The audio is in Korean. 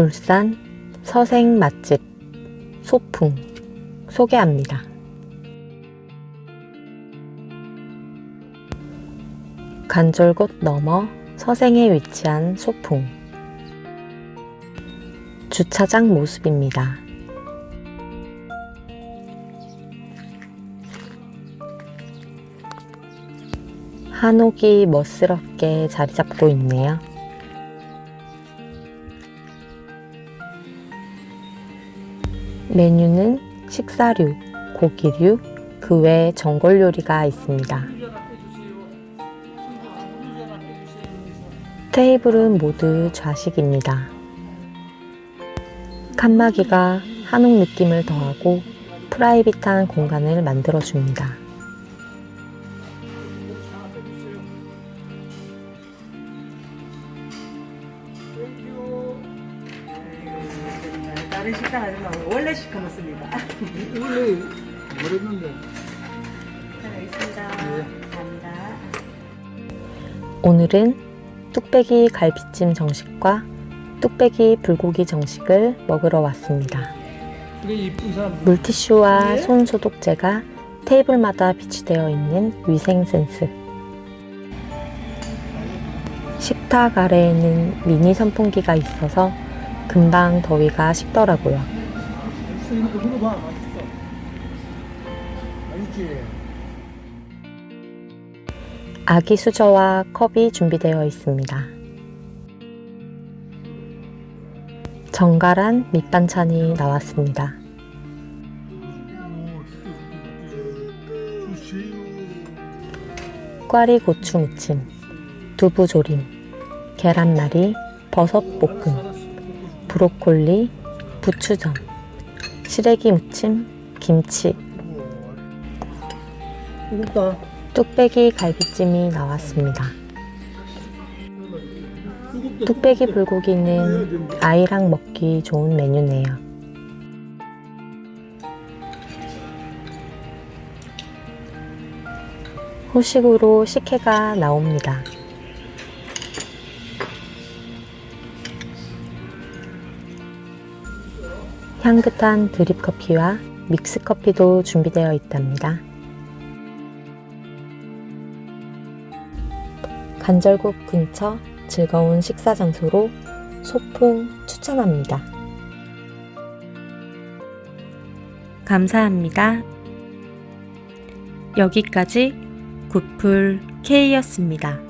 울산 서생 맛집 소풍 소개합니다. 간절곶 너머 서생에 위치한 소풍 주차장 모습입니다. 한옥이 멋스럽게 자리 잡고 있네요. 메뉴는 식사류, 고기류, 그외 전골 요리가 있습니다. 테이블은 모두 좌식입니다. 칸막이가 한옥 느낌을 더하고 프라이빗한 공간을 만들어줍니다. 다른 식당 하지 말고 원래 시켜 먹습니다. 원래 모르는데 하나 있습니다. 감사합니다. 오늘은 뚝배기 갈비찜 정식과 뚝배기 불고기 정식을 먹으러 왔습니다. 물티슈와 네. 손 소독제가 테이블마다 비치되어 있는 위생 센스. 식탁 아래에는 미니 선풍기가 있어서 금방 더위가 식더라고요. 아기 수저와 컵이 준비되어 있습니다. 정갈한 밑반찬이 나왔습니다. 꽈리 고추 무침, 두부 조림, 계란말이, 버섯 볶음, 브로콜리, 부추전, 시래기 무침, 김치, 무겁다 뚝배기 갈비찜이 나왔습니다. 뚝배기 불고기는 아이랑 먹기 좋은 메뉴네요. 후식으로 식혜가 나옵니다. 향긋한 드립커피와 믹스커피도 준비되어 있답니다. 간절곶 근처 즐거운 식사 장소로 소풍 추천합니다. 감사합니다. 여기까지 굿풀 K였습니다.